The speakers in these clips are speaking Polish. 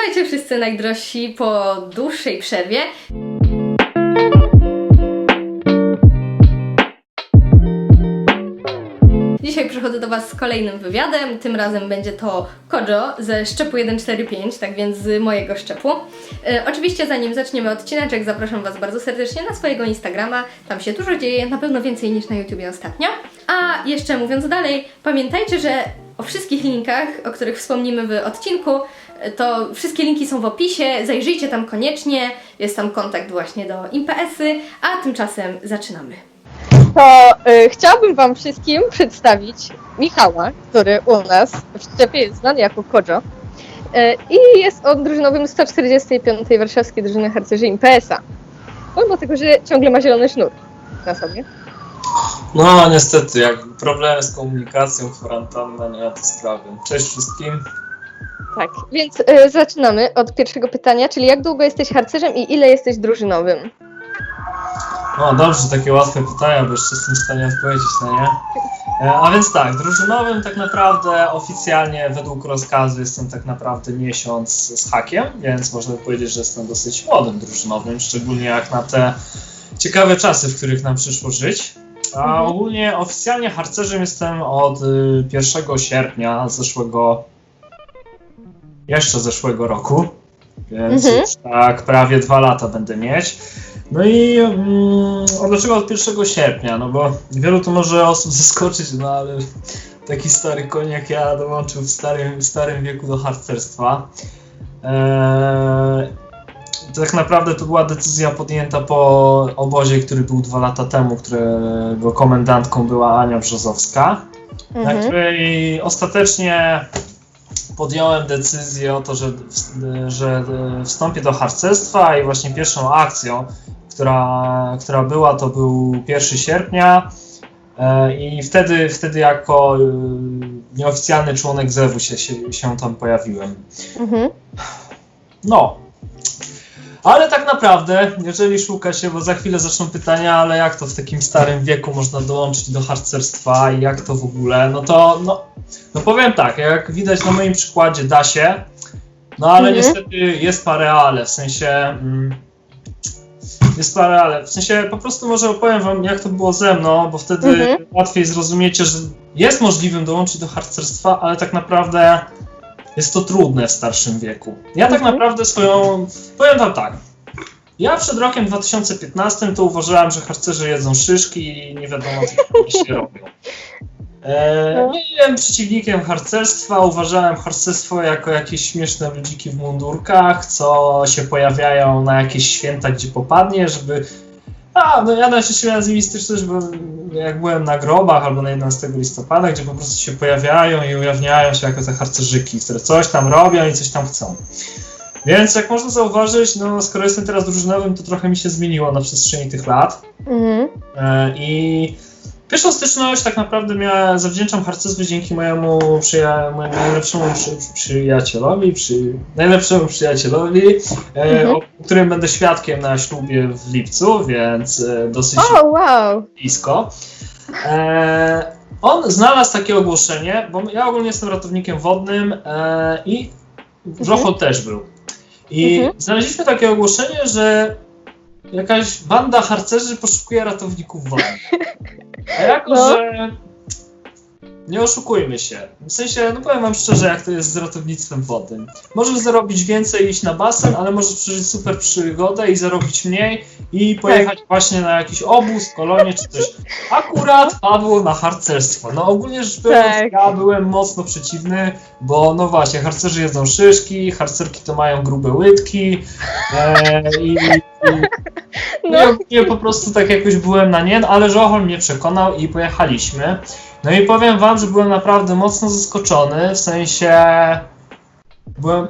Witajcie wszyscy najdrożsi po dłuższej przerwie. Dzisiaj przychodzę do Was z kolejnym wywiadem. Tym razem będzie to Kojo ze szczepu 145, tak więc z mojego szczepu. E, oczywiście, zanim zaczniemy odcineczek, zapraszam Was bardzo serdecznie na swojego Instagrama. Tam się dużo dzieje, na pewno więcej niż na YouTubie ostatnio. A jeszcze mówiąc dalej, pamiętajcie, że o wszystkich linkach, o których wspomnimy w odcinku, to wszystkie linki są w opisie, zajrzyjcie tam koniecznie, jest tam kontakt właśnie do IMPS-y, a tymczasem zaczynamy. to y, chciałabym Wam wszystkim przedstawić Michała, który u nas w szczepie jest znany jako Kojo. Y, I jest on drużynowym 145. Warszawskiej Drużyny Harcerzy IMPS-a. Pomimo tego, że ciągle ma zielony sznur na sobie. No niestety, jak problemy z komunikacją, kwarantanna, nie ma to sprawy. Cześć wszystkim. Tak, więc y, zaczynamy od pierwszego pytania, czyli jak długo jesteś harcerzem i ile jesteś drużynowym? No dobrze, takie łatwe pytania, bo jeszcze jestem w stanie odpowiedzieć na nie. E, A więc tak, drużynowym tak naprawdę oficjalnie według rozkazu jestem tak naprawdę miesiąc z hakiem, więc można by powiedzieć, że jestem dosyć młodym drużynowym, szczególnie jak na te ciekawe czasy, w których nam przyszło żyć. A Mhm. ogólnie oficjalnie harcerzem jestem od y, 1 sierpnia zeszłego, jeszcze zeszłego roku, więc Mhm. tak prawie dwa lata będę mieć. No i mm, dlaczego od 1 sierpnia? No bo wielu to może osób zaskoczyć, no ale taki stary koń jak ja dołączył w starym, w starym wieku do harcerstwa. Eee, tak naprawdę to była decyzja podjęta po obozie, który był dwa lata temu, którego komendantką była Ania Brzozowska, na Mhm. której ostatecznie podjąłem decyzję o to, że, że wstąpię do harcerstwa i właśnie pierwszą akcją, która, która była, to był 1 sierpnia e, i wtedy, wtedy jako e, nieoficjalny członek ZEW się, się, się tam pojawiłem. Mhm. No. Ale tak naprawdę, jeżeli szuka się, bo za chwilę zaczną pytania, ale jak to w takim starym wieku można dołączyć do harcerstwa i jak to w ogóle, no to no, no powiem tak, jak widać na moim przykładzie da się, no ale Mhm. niestety jest parę ale, w sensie mm, jest parę ale, w sensie po prostu może opowiem wam jak to było ze mną, bo wtedy Mhm. łatwiej zrozumiecie, że jest możliwym dołączyć do harcerstwa, ale tak naprawdę jest to trudne w starszym wieku. Ja tak Mhm. naprawdę swoją. Powiem wam tak. Ja przed rokiem 2015 to uważałem, że harcerze jedzą szyszki i nie wiadomo, co się robią. E, No. nie byłem przeciwnikiem harcerstwa, uważałem harcerstwo jako jakieś śmieszne ludziki w mundurkach, co się pojawiają na jakieś święta, gdzie popadnie, żeby... A, no ja najczęściej miałem z nimi styczność, bo jak byłem na grobach albo na 11 listopada, gdzie po prostu się pojawiają i ujawniają się jako te harcerzyki, które coś tam robią i coś tam chcą. Więc jak można zauważyć, no skoro jestem teraz drużynowym, to trochę mi się zmieniło na przestrzeni tych lat. Mhm. E, I pierwszą styczność tak naprawdę miałem, zawdzięczam harcerstwu dzięki mojemu, przyja- mojemu najlepszemu przy, przyjacielowi, przy, najlepszemu przyjacielowi, e, Mhm. o którym będę świadkiem na ślubie w lipcu, więc e, dosyć O, wow! blisko. E, on znalazł takie ogłoszenie, bo ja ogólnie jestem ratownikiem wodnym e, i Wrzocho też był. I Mhm. znaleźliśmy takie ogłoszenie, że jakaś banda harcerzy poszukuje ratowników wodnych. A jako, No. że nie oszukujmy się. W sensie, no powiem wam szczerze, jak to jest z ratownictwem wodnym. Możesz zarobić więcej i iść na basen, ale możesz przeżyć super przygodę i zarobić mniej i pojechać właśnie na jakiś obóz, kolonię czy coś. Akurat padło na harcerstwo. No ogólnie rzecz biorąc, Tak. ja byłem mocno przeciwny, bo no właśnie, harcerzy jedzą szyszki, harcerki to mają grube łydki e, i No. ja, ja po prostu tak jakoś byłem na nie, ale Żochol mnie przekonał i pojechaliśmy. No i powiem wam, że byłem naprawdę mocno zaskoczony, w sensie byłem,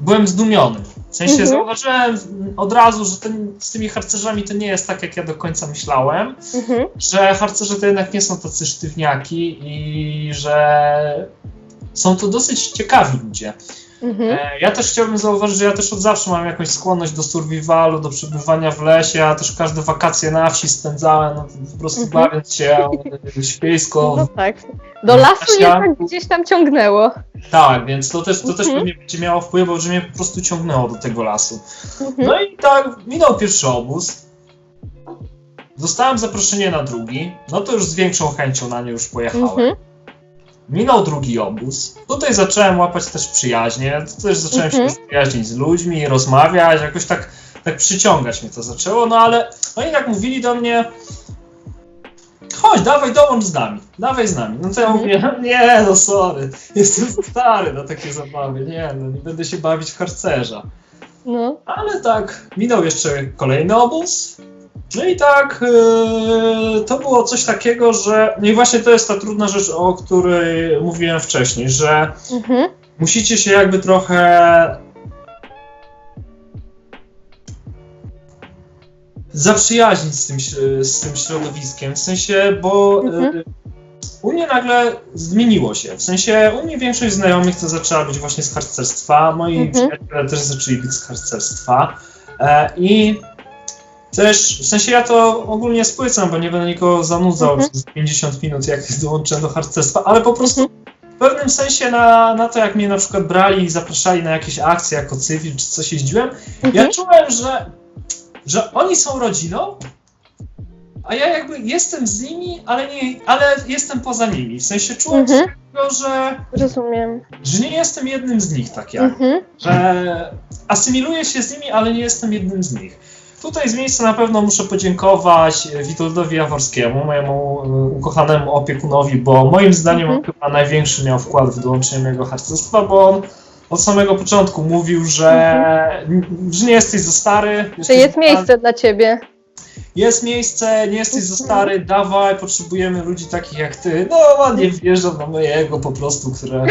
byłem zdumiony. W sensie Mhm. zauważyłem od razu, że ten, z tymi harcerzami to nie jest tak, jak ja do końca myślałem, Mhm. że harcerze to jednak nie są tacy sztywniaki i że są to dosyć ciekawi ludzie. Mhm. E, Ja też chciałbym zauważyć, że ja też od zawsze mam jakąś skłonność do survivalu, do przebywania w lesie. Ja też każde wakacje na wsi spędzałem, no, po prostu Mhm. bawiąc się świejsko. No tak. Do lasu Asia? jednak gdzieś tam ciągnęło. Tak, więc to też, to też Mhm. pewnie będzie miało wpływ, bo że mnie po prostu ciągnęło do tego lasu. Mhm. No i tak, minął pierwszy obóz. Dostałem zaproszenie na drugi, no to już z większą chęcią na nie już pojechałem. Mhm. Minął drugi obóz. Tutaj zacząłem łapać też przyjaźnie. Też zacząłem Mhm. się przyjaźnić z ludźmi, rozmawiać, jakoś tak, tak przyciągać mnie to zaczęło. No ale oni tak mówili do mnie. Chodź, dawaj, dołącz z nami. Dawaj z nami. No to ja Mhm. mówię, nie, no sorry. Jestem stary na takie zabawy. Nie, no nie będę się bawić w harcerza. No. Ale tak, minął jeszcze kolejny obóz. No i tak, yy, to było coś takiego, że. No i właśnie to jest ta trudna rzecz, o której mówiłem wcześniej, że Mhm. musicie się jakby trochę. zaprzyjaźnić z tym, z tym środowiskiem. W sensie, bo Mhm. yy, u mnie nagle zmieniło się. W sensie, u mnie większość znajomych to zaczęła być właśnie z harcerstwa. Moi Mhm. przyjaciele też zaczęli być z harcerstwa. E, I też, w sensie ja to ogólnie spłycam, bo nie będę nikogo zanudzał Mhm. przez 50 minut, jak dołączę do harcerstwa, ale po prostu w pewnym sensie na, na to, jak mnie na przykład brali i zapraszali na jakieś akcje jako cywil czy coś jeździłem, ja Mhm. czułem, że, że oni są rodziną, a ja jakby jestem z nimi, ale, nie, ale jestem poza nimi. W sensie czułem Mhm. tego, że, Rozumiem. że nie jestem jednym z nich, tak jak Mhm. że asymiluję się z nimi, ale nie jestem jednym z nich. Tutaj z miejsca na pewno muszę podziękować Witoldowi Jaworskiemu, mojemu e, ukochanemu opiekunowi, bo moim zdaniem on Mhm. chyba największy miał wkład w dołączenie mojego harcerstwa, bo on od samego początku mówił, że, że nie jesteś za stary. Czy jesteś jest miejsce dla ciebie? Jest miejsce, nie jesteś za stary, dawaj, potrzebujemy ludzi takich jak ty. No, ładnie wjeżdżam na mojego po prostu, które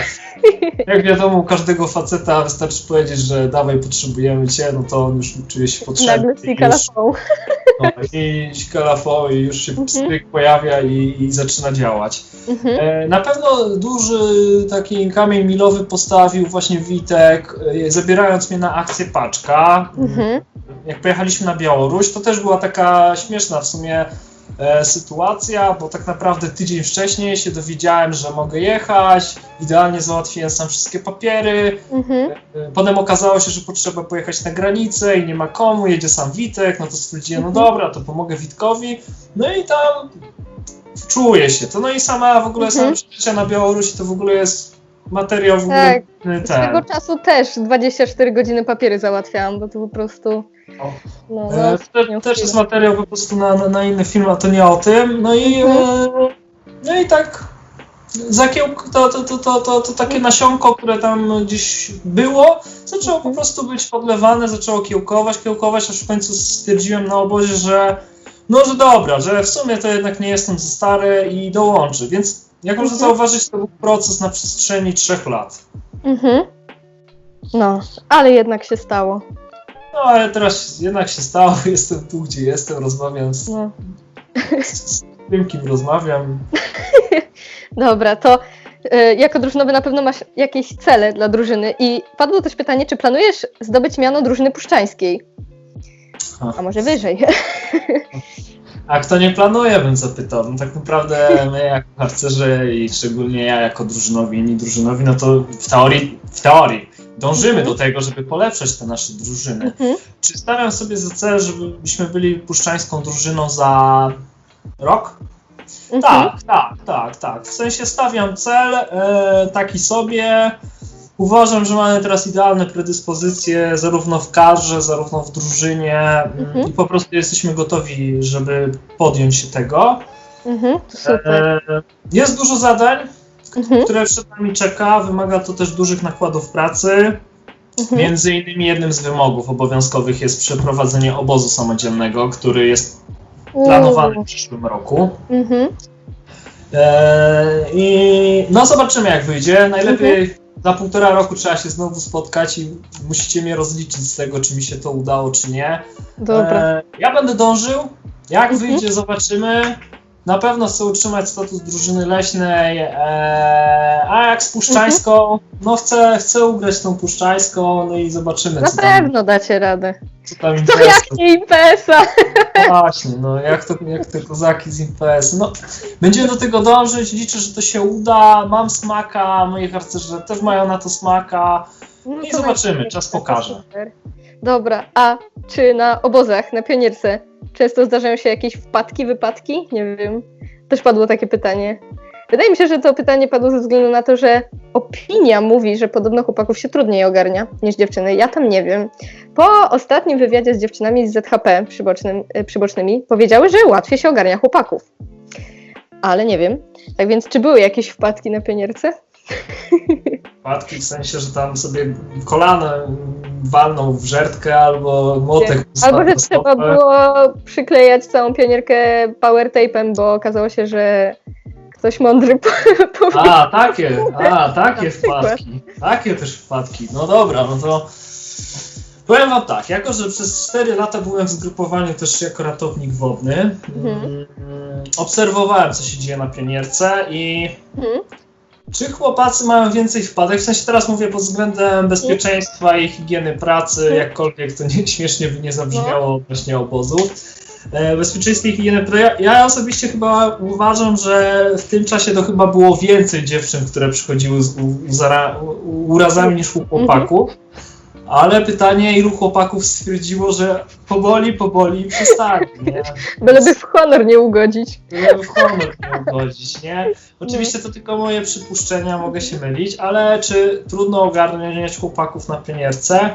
jak wiadomo, każdego faceta wystarczy powiedzieć, że dawaj, potrzebujemy cię, no to on już czuje się potrzebny. Nagle już, lafą. no, I i już się Mhm. stryk pojawia i, i zaczyna działać. Mhm. E, Na pewno duży taki kamień milowy postawił właśnie Witek, e, zabierając mnie na akcję Paczka. Mhm. Jak pojechaliśmy na Białoruś, to też była taka śmieszna w sumie e, sytuacja, bo tak naprawdę tydzień wcześniej się dowiedziałem, że mogę jechać, idealnie załatwiłem sam wszystkie papiery, Mhm. E, Potem okazało się, że potrzeba pojechać na granicę i nie ma komu, jedzie sam Witek, no to stwierdziłem, no Mhm. dobra, to pomogę Witkowi. No i tam czuję się to. No i sama w ogóle Mhm. sam przeżycia na Białorusi to w ogóle jest materiał w Tak. ogóle Swego ten. czasu też 24 godziny papiery załatwiałam, bo to po prostu. No, E, no, te, też jest materiał po prostu na, na, na inny film, a to nie o tym. No i, Mhm. e, no i tak zakiełk, to, to, to, to, to, to takie nasionko, które tam gdzieś było, zaczęło po Mhm. prostu być podlewane, zaczęło kiełkować, kiełkować, aż w końcu stwierdziłem na obozie, że no, że dobra, że w sumie to jednak nie jestem za stary i dołączę. Więc jak można Mhm. zauważyć, to był proces na przestrzeni trzech lat. Mhm. No, ale jednak się stało. No ale teraz jednak się stało, jestem tu, gdzie jestem, rozmawiam z, No. z tym, kim rozmawiam. Dobra, to y, jako drużynowy na pewno masz jakieś cele dla drużyny i padło też pytanie, czy planujesz zdobyć miano drużyny puszczańskiej? Ha. A może wyżej? A kto nie planuje, bym zapytał. No tak naprawdę my jako harcerze i szczególnie ja jako drużynowi, inni drużynowi, no to w teorii, w teorii dążymy Mhm. do tego, żeby polepszać te nasze drużyny. Mhm. Czy stawiam sobie za cel, żebyśmy byli puszczańską drużyną za rok? Mhm. Tak, tak, tak, tak. W sensie stawiam cel e, taki sobie. Uważam, że mamy teraz idealne predyspozycje zarówno w kadrze, zarówno w drużynie Mhm. i po prostu jesteśmy gotowi, żeby podjąć się tego. Mhm. Super. E, jest dużo zadań, Mhm. które przed nami czeka. Wymaga to też dużych nakładów pracy. Mhm. Między innymi jednym z wymogów obowiązkowych jest przeprowadzenie obozu samodzielnego, który jest planowany w przyszłym roku. Mhm. Eee, I no zobaczymy jak wyjdzie. Najlepiej Mhm. Za półtora roku trzeba się znowu spotkać i musicie mnie rozliczyć z tego, czy mi się to udało, czy nie. Dobra. Eee, ja będę dążył. Jak Mhm. wyjdzie, zobaczymy. Na pewno chcę utrzymać status drużyny leśnej, eee, a jak z Puszczańską, no chcę, chcę ugrać tą Puszczańską, no i zobaczymy, Na co tam, pewno dacie radę. co tam To jak nie? Właśnie, no jak, to, jak te kozaki z imprez. No, będziemy do tego dążyć, liczę, że to się uda, mam smaka, moi harcerze też mają na to smaka. No I zobaczymy, czas pokaże. Dobra, a czy na obozach, na pionierce często zdarzają się jakieś wpadki, wypadki? Nie wiem. Też padło takie pytanie. Wydaje mi się, że to pytanie padło ze względu na to, że opinia mówi, że podobno chłopaków się trudniej ogarnia niż dziewczyny. Ja tam nie wiem. Po ostatnim wywiadzie z dziewczynami z ZHP przybocznym, y, przybocznymi powiedziały, że łatwiej się ogarnia chłopaków. Ale nie wiem. Tak więc, czy były jakieś wpadki na pionierce? Wpadki w sensie, że tam sobie kolanem walną w żertkę albo młotek. Albo, że trzeba było przyklejać całą pionierkę power tape'em, bo okazało się, że ktoś mądry po- powiedział. A, takie, a, takie wpadki. Takie też wpadki. No dobra, no to powiem wam tak, jako że przez 4 lata byłem w zgrupowaniu też jako ratownik wodny, Mhm. mm, obserwowałem co się dzieje na pionierce i Mhm. czy chłopacy mają więcej wpadek? W sensie teraz mówię pod względem bezpieczeństwa i higieny pracy, jakkolwiek to nie, śmiesznie by nie zabrzmiało odnośnie obozu. E, Bezpieczeństwo i higieny. Ja, osobiście chyba uważam, że w tym czasie to chyba było więcej dziewczyn, które przychodziły z urazami niż u chłopaków. Ale pytanie, ilu chłopaków stwierdziło, że powoli, powoli przestali, nie? Byleby w honor nie ugodzić. Żeby w honor nie ugodzić, nie? Oczywiście to tylko moje przypuszczenia, mogę się mylić, ale czy trudno ogarniać chłopaków na pionierce?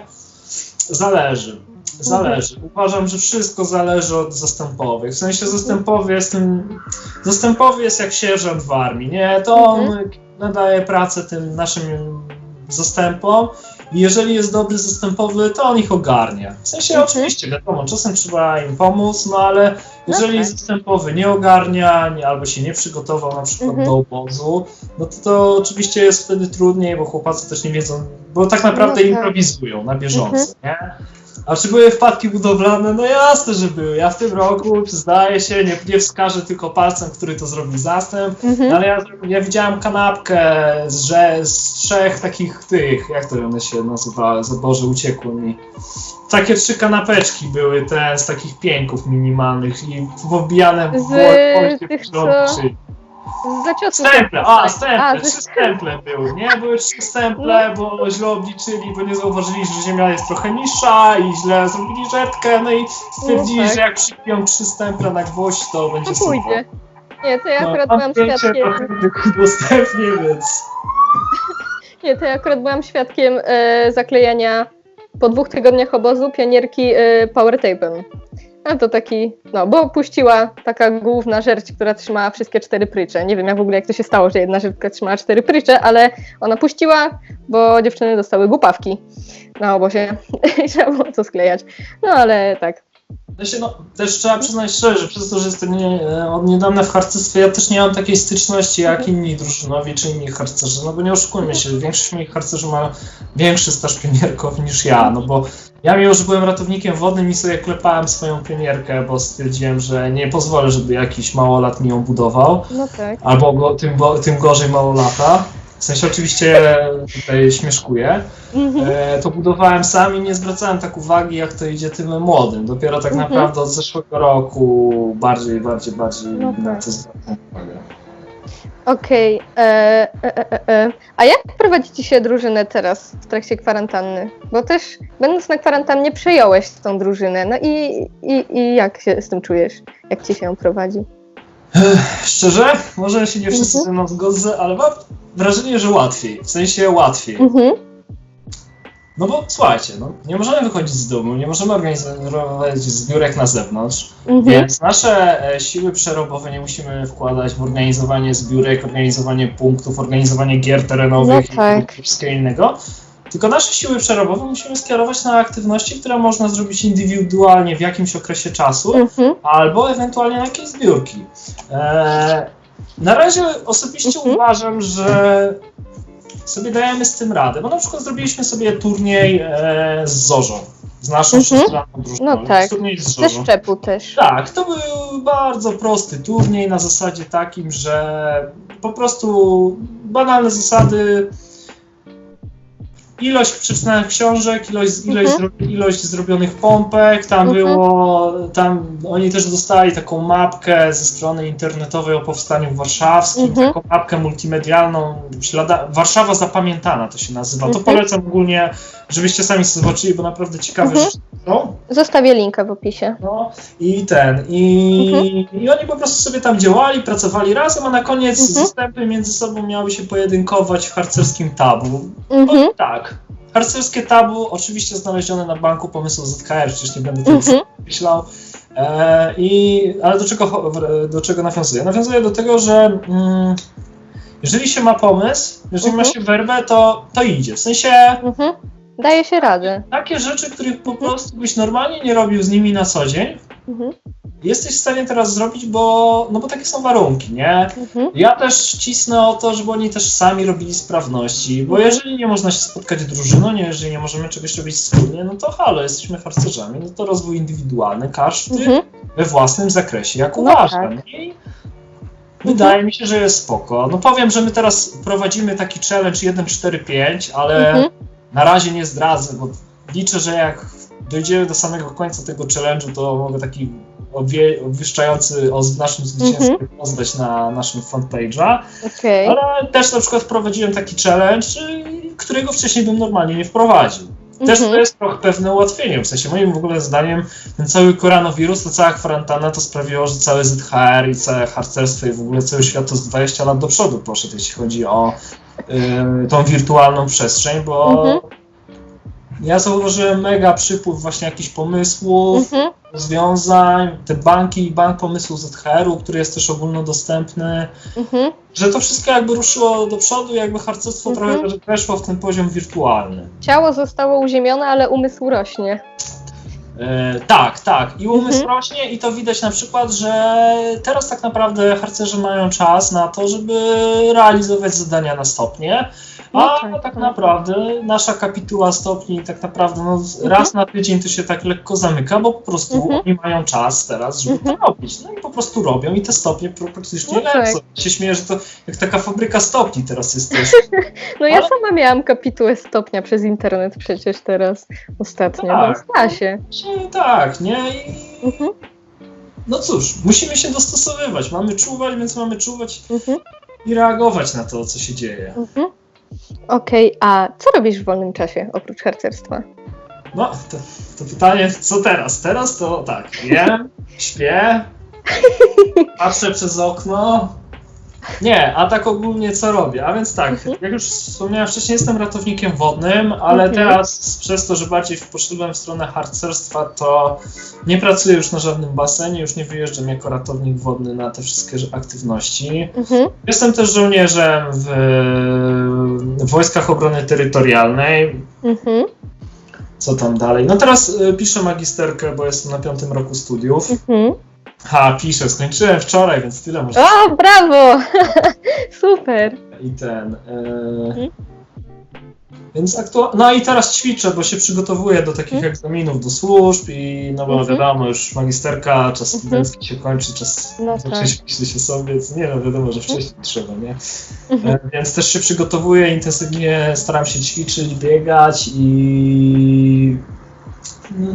Zależy. Zależy. Uważam, że wszystko zależy od zastępowych. W sensie zastępowy jest tym. Zastępowy jest jak sierżant w armii, nie? To on nadaje pracę tym naszym zastępom. I jeżeli jest dobry zastępowy, to on ich ogarnia. W sensie Mhm. oczywiście, wiadomo, czasem trzeba im pomóc, no ale jeżeli tak. zastępowy nie ogarnia, nie, albo się nie przygotował na przykład Mhm. do obozu, no to, to oczywiście jest wtedy trudniej, bo chłopacy też nie wiedzą, bo tak naprawdę No tak. improwizują na bieżąco, nie? A czy były wpadki budowlane? No jasne, że były. Ja w tym roku, przyznaję się, nie, nie wskażę tylko palcem, który to zrobił zastęp, Mhm. ale ja, ja widziałem kanapkę z, że, z trzech takich tych, jak to one się nazywały, za Boże, uciekło mi. Takie trzy kanapeczki były te z takich pięków minimalnych i wbijane w Z w- w- tych, co- Z zaciosów. Stemple, a stemple, A, trzy ze- stemple były, nie? Były trzy stemple, bo źle obliczyli, bo nie zauważyli, że ziemia jest trochę niższa i źle zrobili rzetkę, no i stwierdzili, No tak. że jak przypiją trzy stemple na gwoźdź, to będzie To pójdzie. Nie, to ja No, akurat byłam świadkiem. to udostępnię, więc... Nie, to ja akurat byłam świadkiem e, zaklejania po dwóch tygodniach obozu pionierki e, power tape'em. A to taki, no, bo puściła taka główna żerć, która trzymała wszystkie cztery prycze. Nie wiem jak w ogóle jak to się stało, że jedna żertka trzymała cztery prycze, ale ona puściła, bo dziewczyny dostały głupawki na obozie i trzeba było to sklejać. No ale tak. Znaczy, no, też trzeba przyznać szczerze, przez to, że jestem nie, od niedawna w harcerstwie, ja też nie mam takiej styczności jak inni drużynowi czy inni harcerzy, no bo nie oszukujmy się, większość moich harcerzy ma większy staż pionierkowy niż ja, no bo ja mimo, że byłem ratownikiem wodnym i sobie klepałem swoją pionierkę, bo stwierdziłem, że nie pozwolę, żeby jakiś małolat mi ją budował, No tak. albo go, tym, bo, tym gorzej małolata. W sensie oczywiście tutaj śmieszkuję. Mhm. E, to budowałem sam i nie zwracałem tak uwagi, jak to idzie tym młodym. Dopiero tak Mhm. naprawdę od zeszłego roku bardziej, bardziej, bardziej No na tak. to zwracam uwagę. Okej. e, e, e, e. A jak prowadzicie się drużynę teraz w trakcie kwarantanny? Bo też będąc na kwarantannie przejąłeś tą drużynę. No i, i, i jak się z tym czujesz? Jak ci się ją prowadzi? Szczerze, może się nie wszyscy Mhm. ze mną zgodzą, ale mam wrażenie, że łatwiej. W sensie łatwiej. Mhm. No bo słuchajcie, no, nie możemy wychodzić z domu, nie możemy organizować zbiórek na zewnątrz, Mhm. więc nasze e, siły przerobowe nie musimy wkładać w organizowanie zbiórek, organizowanie punktów, organizowanie gier terenowych No tak. i wszystkiego innego. Tylko nasze siły przerobowe musimy skierować na aktywności, które można zrobić indywidualnie w jakimś okresie czasu, Mhm. albo ewentualnie na jakieś zbiórki. E, na razie osobiście Mhm. uważam, że sobie dajemy z tym radę, bo na przykład zrobiliśmy sobie turniej e, z Zorzą. z naszą Mhm. drużyną. No tak. Ze szczepu też. Tak, to był bardzo prosty turniej na zasadzie takim, że po prostu banalne zasady. Ilość przeczytanych książek, ilość, ilość, Mhm. zro, ilość zrobionych pompek, tam Mhm. było, tam oni też dostali taką mapkę ze strony internetowej o powstaniu warszawskim, Mhm. taką mapkę multimedialną, ślada, Warszawa zapamiętana to się nazywa. To Mhm. polecam ogólnie, żebyście sami sobie zobaczyli, bo naprawdę ciekawe Mhm. rzeczy są. Zostawię linka w opisie. No i ten, i, Mhm. i oni po prostu sobie tam działali, pracowali razem, a na koniec Mhm. zastępy między sobą miały się pojedynkować w harcerskim tabu. Mhm. Tak. Harcerskie tabu, oczywiście znalezione na banku pomysłu ZKR, przecież nie będę tego Mhm. myślał. E, i, ale do czego, do czego nawiązuję? Nawiązuję do tego, że mm, jeżeli się ma pomysł, jeżeli ma Mhm. się werbę, to, to idzie. W sensie Mhm. Daje się radę. takie rzeczy, których po prostu byś normalnie nie robił z nimi na co dzień, Mhm. jesteś w stanie teraz zrobić, bo, no bo takie są warunki, nie? Mhm. Ja też cisnę o to, żeby oni też sami robili sprawności, bo jeżeli nie można się spotkać drużyną, nie, jeżeli nie możemy czegoś robić wspólnie, no to halo, jesteśmy harcerzami, no to rozwój indywidualny, każdy Mhm. we własnym zakresie, jak No uważa. tak. nie? I Wydaje mi się, że jest spoko. No powiem, że my teraz prowadzimy taki challenge 1-4-5, ale Mhm. Na razie nie zdradzę, bo liczę, że jak dojdziemy do samego końca tego challenge'u, to mogę taki obwie, obwieszczający o naszym zwycięstwie Mhm. pozdać na naszym fanpage'a. Okej. Ale też na przykład wprowadziłem taki challenge, y, którego wcześniej bym normalnie nie wprowadził. Też to Mhm. jest trochę pewne ułatwienie. W sensie moim w ogóle zdaniem ten cały koronawirus, ta cała kwarantanna to sprawiło, że całe ZHR i całe harcerstwo i w ogóle cały świat to z 20 lat do przodu poszedł, jeśli chodzi o tą wirtualną przestrzeń, bo Mhm. ja zauważyłem mega przypływ właśnie jakichś pomysłów, Mhm. rozwiązań, te banki i bank pomysłów ZHR-u, który jest też ogólnodostępny, Mhm. że to wszystko jakby ruszyło do przodu, jakby harcerstwo Mhm. trochę weszło w ten poziom wirtualny. Ciało zostało uziemione, ale umysł rośnie. E, tak, tak. I umysł Mhm. rośnie i to widać na przykład, że teraz tak naprawdę harcerze mają czas na to, żeby realizować zadania na stopnie. A No tak, tak, tak. naprawdę nasza kapituła stopni tak naprawdę no, Mhm. raz na tydzień to się tak lekko zamyka, bo po prostu Mhm. oni mają czas teraz, żeby Mhm. to robić. No i po prostu robią i te stopnie pr- praktycznie No tak. lecą. Się śmieję, że to jak taka fabryka stopni teraz jest też. No ja Ale- sama miałam kapitułę stopnia przez internet przecież teraz ostatnio, Tak. więc da się. Nie, tak, nie? I Mhm. no cóż, musimy się dostosowywać. Mamy czuwać, więc mamy czuwać i reagować na to, co się dzieje. Mhm. Okej, a co robisz w wolnym czasie oprócz harcerstwa? No, to, to pytanie, co teraz? Teraz to tak, jem, śpię, patrzę przez okno. Nie, a tak ogólnie co robię? A więc tak, Mhm. jak już wspomniałem wcześniej, jestem ratownikiem wodnym, ale Mhm. teraz przez to, że bardziej poszedłem w stronę harcerstwa, to nie pracuję już na żadnym basenie, już nie wyjeżdżam jako ratownik wodny na te wszystkie aktywności. Mhm. Jestem też żołnierzem w, w Wojskach Obrony Terytorialnej. Mhm. Co tam dalej? No teraz y, piszę magisterkę, bo jestem na piątym roku studiów. Mhm. Ha, piszę, skończyłem wczoraj, więc tyle może. O, brawo! Super! I ten. y, Mhm. Więc aktualnie. No i teraz ćwiczę, bo się przygotowuję do takich Mhm. egzaminów do służb i no bo Mhm. wiadomo, już magisterka, czas Mhm. studencki się kończy, czas No się sobie, więc nie no wiadomo, że wcześniej trzeba, nie? Mhm. E, Więc też się przygotowuję, intensywnie staram się ćwiczyć, biegać i.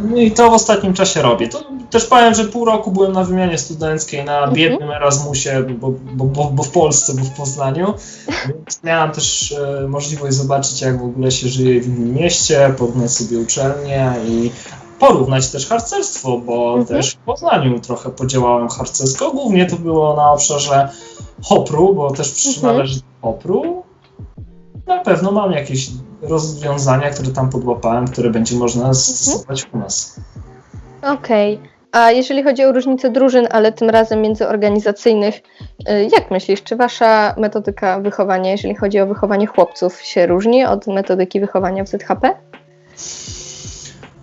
No i to w ostatnim czasie robię. To też powiem, że pół roku byłem na wymianie studenckiej na Mhm. biednym Erasmusie, bo, bo, bo, bo w Polsce, bo w Poznaniu. Więc miałem też e, możliwość zobaczyć, jak w ogóle się żyje w innym mieście, porównać sobie uczelnię i porównać też harcerstwo, bo Mhm. też w Poznaniu trochę podziałałem harcersko. Głównie to było na obszarze Hopru, bo też Mhm. przynależy do Hopru. Na pewno mam jakieś rozwiązania, które tam podłapałem, które będzie można stosować u nas. Okej. A jeżeli chodzi o różnice drużyn, ale tym razem międzyorganizacyjnych, y, jak myślisz, czy wasza metodyka wychowania, jeżeli chodzi o wychowanie chłopców, się różni od metodyki wychowania w ZHP?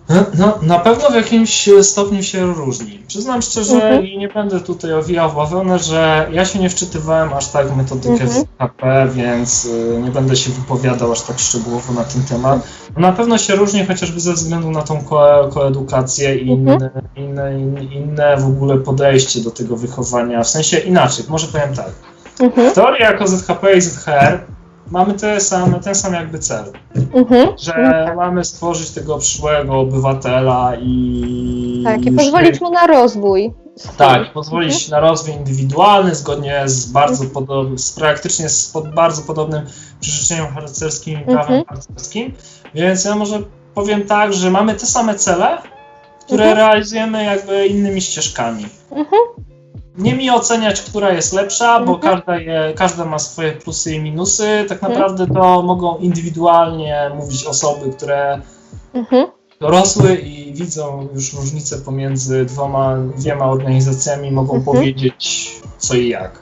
No, no, na pewno w jakimś stopniu się różni. Przyznam szczerze Mhm. i nie będę tutaj owijał w bawełnę, że ja się nie wczytywałem aż tak w metodykę Mhm. HP, więc y, nie będę się wypowiadał aż tak szczegółowo na ten temat. No, na pewno się różni chociażby ze względu na tą ko- koedukację i inne, Mhm. inne, inne, inne w ogóle podejście do tego wychowania. W sensie inaczej, może powiem tak. Mhm, W teorii jako ZHP i ZHR mamy te same, ten sam jakby cel mhm. że mamy stworzyć tego przyszłego obywatela i. Tak, i pozwolić mu na rozwój. Tak, pozwolić na rozwój indywidualny zgodnie z bardzo podobnym, z praktycznie z pod bardzo podobnym przyrzeczeniem harcerskim i prawem Mhm. harcerskim. Więc ja może powiem tak, że mamy te same cele, które Mhm. realizujemy jakby innymi ścieżkami. Mhm. Nie mi oceniać, która jest lepsza, bo Mhm. każda, je, każda ma swoje plusy i minusy. Tak Mhm. naprawdę to mogą indywidualnie mówić osoby, które Mhm. dorosły i widzą już różnicę pomiędzy dwoma, dwiema organizacjami, mogą powiedzieć co i jak.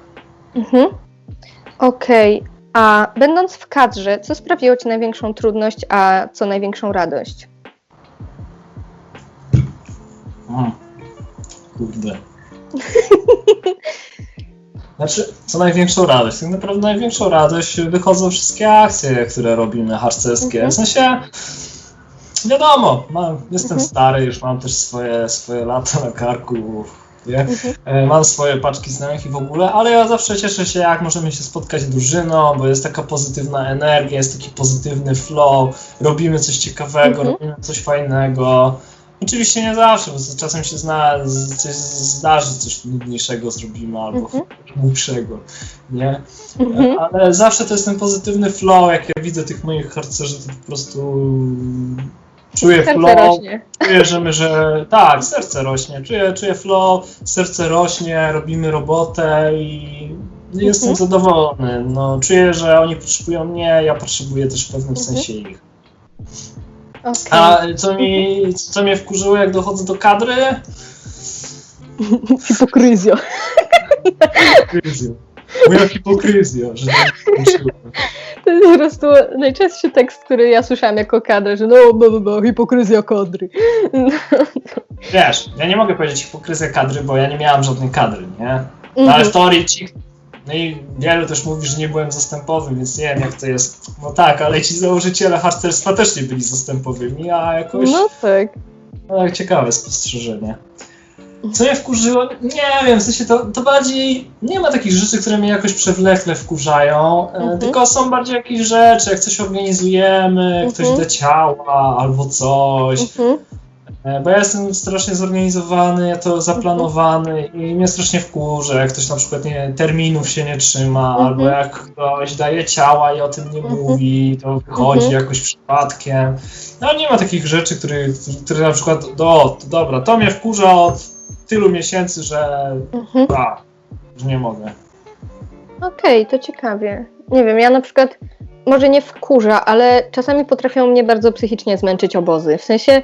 Okej, a będąc w kadrze, co sprawiło Ci największą trudność, a co największą radość? Mm. Kurde. Znaczy, co największą radość? Tak naprawdę największą radość wychodzą wszystkie akcje, które robimy harcerskie. Mhm. W sensie, wiadomo, mam, jestem Mhm. stary, już mam też swoje, swoje lata na karku, nie? Mhm. E, Mam swoje paczki znajomych i w ogóle, ale ja zawsze cieszę się, jak możemy się spotkać drużyną, bo jest taka pozytywna energia, jest taki pozytywny flow, robimy coś ciekawego, Mhm. robimy coś fajnego. Oczywiście nie zawsze, bo czasem się zna, coś zdarzy, coś nudniejszego zrobimy albo Mhm. głupszego, nie? Mhm. Ale zawsze to jest ten pozytywny flow, jak ja widzę tych moich harcerzy, to po prostu czuję Serce flow, rośnie. Czuję, że my, że tak, serce rośnie. Czuję, czuję flow, serce rośnie, robimy robotę i jestem Mhm. zadowolony. No, czuję, że oni potrzebują mnie, ja potrzebuję też w pewnym Mhm. sensie ich. A co, mi, co mnie wkurzyło, jak dochodzę do kadry? Hipokryzja. Hipokryzja. Moja hipokryzja, że. To jest po prostu najczęstszy tekst, który ja słyszałam jako kadr, że no, bo, bo, bo hipokryzja kadry. Wiesz, ja nie mogę powiedzieć hipokryzja kadry, bo ja nie miałam żadnej kadry, nie? No, ale Mhm. w teorii ci, no i wielu też mówi, że nie byłem zastępowym, więc nie wiem jak to jest. No tak, ale ci założyciele harcerstwa też nie byli zastępowymi, a jakoś No tak. no, ciekawe spostrzeżenie. Co mnie wkurzyło? Nie wiem, w sensie to, to bardziej nie ma takich rzeczy, które mnie jakoś przewlekle wkurzają, e, Mhm. tylko są bardziej jakieś rzeczy, jak coś organizujemy, ktoś Mhm. da ciała albo coś. Mhm. E, Bo ja jestem strasznie zorganizowany, ja to zaplanowany i mnie strasznie wkurza, jak ktoś na przykład nie, terminów się nie trzyma, Mhm. albo jak ktoś daje ciała i o tym nie Mhm. mówi, to wychodzi Mhm. jakoś przypadkiem. No nie ma takich rzeczy, które, które na przykład, o, to dobra, to mnie wkurza od tylu miesięcy, że Mhm. a, że nie mogę. Okej, to ciekawie. Nie wiem, ja na przykład może nie wkurza, ale czasami potrafią mnie bardzo psychicznie zmęczyć obozy. W sensie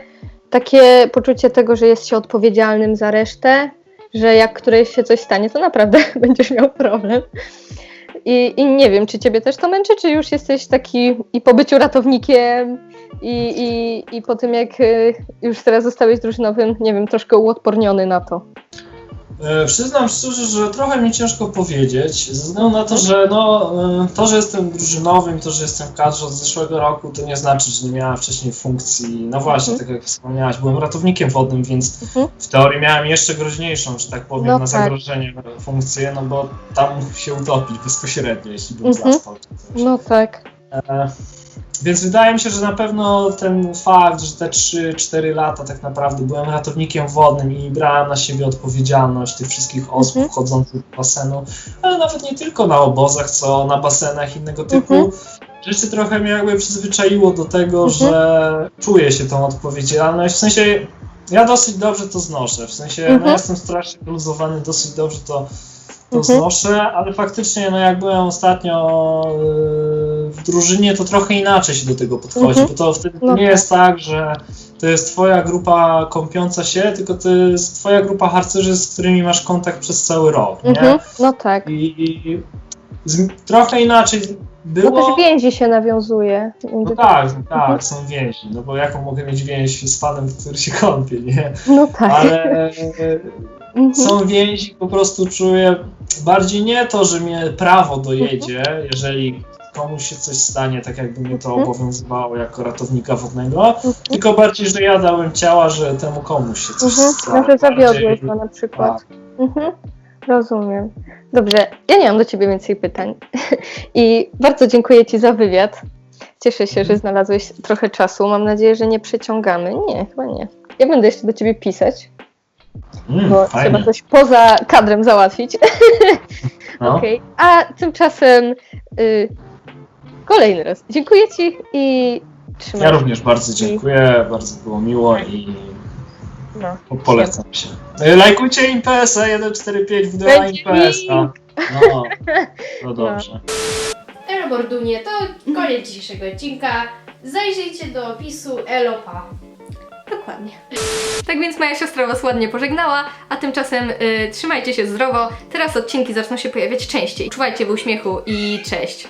takie poczucie tego, że jest się odpowiedzialnym za resztę, że jak którejś się coś stanie, to naprawdę będziesz miał problem. I, I nie wiem, czy ciebie też to męczy, czy już jesteś taki i po byciu ratownikiem, i, i, i po tym jak y, już teraz zostałeś drużynowym, nie wiem, troszkę uodporniony na to. E, Przyznam szczerze, że trochę mi ciężko powiedzieć, ze względu na to, że no, e, to, że jestem drużynowym, to, że jestem w kadrze od zeszłego roku, to nie znaczy, że nie miałem wcześniej funkcji. No właśnie, Mhm. tak jak wspomniałaś, byłem ratownikiem wodnym, więc Mhm. w teorii miałem jeszcze groźniejszą, że tak powiem, No na tak. zagrożenie funkcję, no bo tam mógł się utopić bezpośrednio, jeśli bym Mhm. No tak. E, Więc wydaje mi się, że na pewno ten fakt, że te 3-4 lata tak naprawdę byłem ratownikiem wodnym i brałem na siebie odpowiedzialność tych wszystkich osób Mhm. wchodzących do basenu, ale nawet nie tylko na obozach, co na basenach innego typu. Mhm. Rzeczy trochę mnie jakby przyzwyczaiło do tego, Mhm. że czuję się tą odpowiedzialność. W sensie ja dosyć dobrze to znoszę. W sensie Mhm. no, jestem strasznie luzowany, dosyć dobrze to, to Mhm. znoszę, ale faktycznie no, jak byłem ostatnio yy, w drużynie, to trochę inaczej się do tego podchodzi, Mhm. bo to wtedy No nie tak. jest tak, że to jest twoja grupa kąpiąca się, tylko to jest twoja grupa harcerzy, z którymi masz kontakt przez cały rok, nie? Mhm. No tak. I, z, trochę inaczej No było... też więzi się nawiązuje. No tak, tak, są więzi, no bo jaką mogę mieć więź z fanem, który się kąpie, nie? No tak. Ale Mhm. są więzi, po prostu czuję bardziej nie to, że mnie prawo dojedzie, jeżeli komuś się coś stanie, tak jakby mnie to Mhm. obowiązywało jako ratownika wodnego, tylko bardziej, że ja dałem ciała, że temu komuś się coś Mhm. stało. Może zawiodłeś Bardziej- go na przykład. Tak. Mhm. Rozumiem. Dobrze, ja nie mam do Ciebie więcej pytań. I bardzo dziękuję Ci za wywiad. Cieszę się, że znalazłeś trochę czasu. Mam nadzieję, że nie przeciągamy. Nie, chyba nie. Ja będę jeszcze do Ciebie pisać, Mm, bo fajnie. trzeba coś poza kadrem załatwić. No. Okej. A tymczasem y, kolejny raz. Dziękuję Ci i trzymaj Ja się. również bardzo dziękuję, bardzo było miło i No. po- polecam się. E, Lajkujcie IMPS-a 145 WDA Będzie IMPS-a. No, no dobrze. Elo Bordunie, to koniec dzisiejszego odcinka. Zajrzyjcie do opisu Elopa. Dokładnie. Tak więc moja siostra Was ładnie pożegnała, a tymczasem y, trzymajcie się zdrowo. Teraz odcinki zaczną się pojawiać częściej. Czuwajcie w uśmiechu i cześć.